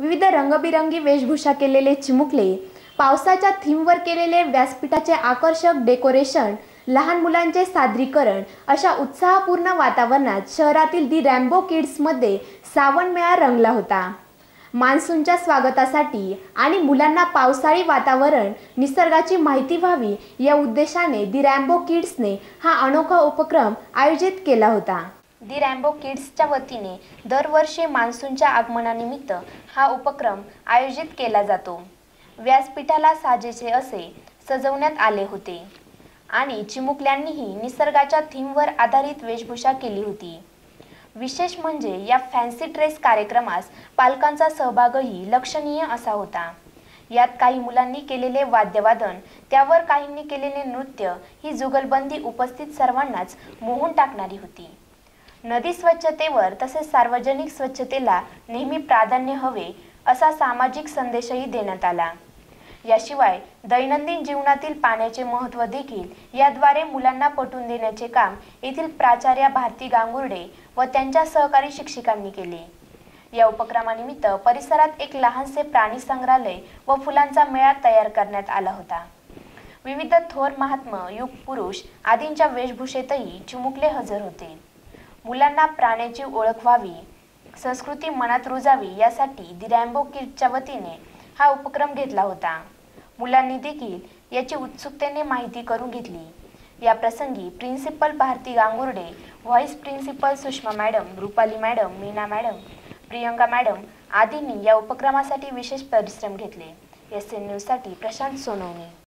विविध रंगबिरंगी वेशभूषा केलेले चिमुकले पावसाच्या थीमवर केलेले व्यासपीठाचे आकर्षक डेकोरेशन लहान मुलांचे सादरीकरण अशा उत्साहपूर्ण वातावरणात शहरातील दी रॅम्बो किड्समध्ये सावन मेळा रंगला होता. मान्सूनच्या स्वागतासाठी आणि मुलांना पावसाळी वातावरण निसर्गाची माहिती व्हावी या उद्देशाने दी रॅम्बो किड्सने हा अनोखा उपक्रम आयोजित केला होता. दी रॅम्बो किड्सच्या वतीने दरवर्षी मान्सूनच्या आगमनानिमित्त हा उपक्रम आयोजित केला जातो. व्यासपीठाला साजेसे असे सजवण्यात आले होते आणि चिमुकल्यांनीही निसर्गाच्या थीमवर आधारित वेशभूषा केली होती. विशेष म्हणजे या फॅन्सी ड्रेस कार्यक्रमास पालकांचा सहभागही लक्षणीय असा होता. यात काही मुलांनी केलेले वाद्यवादन त्यावर काहींनी केलेले नृत्य ही जुगलबंदी उपस्थित सर्वांनाच मोहून टाकणारी होती. नदी स्वच्छतेवर तसेच सार्वजनिक स्वच्छतेला नेहमी प्राधान्य हवे असा सामाजिक संदेशही देण्यात आला. याशिवाय दैनंदिन जीवनातील पाण्याचे महत्त्व देखील याद्वारे मुलांना पटवून देण्याचे काम येथील प्राचार्या भारती गांगुर्डे व त्यांच्या सहकारी शिक्षिकांनी केले. या उपक्रमानिमित्त परिसरात एक लहानसे प्राणी संग्रहालय व फुलांचा मेळा तयार करण्यात आला होता. विविध थोर महात्मा युग पुरुष आदींच्या वेशभूषेतही चिमुकले हजर होते. मुलांना प्राण्याची ओळख व्हावी संस्कृती मनात रुजावी यासाठी दि रॅम्बो किडच्या वतीने हा उपक्रम घेतला होता. मुलांनी देखील याची उत्सुकतेने माहिती करून घेतली. या प्रसंगी principal Bharati Gangurde vice principal Sushma madam Rupali madam Meena madam Priyanka madam आदींनी या उपक्रमासाठी विशेष परिश्रम घेतले. एस एन न्यूजसाठी प्रशांत सोनवणे.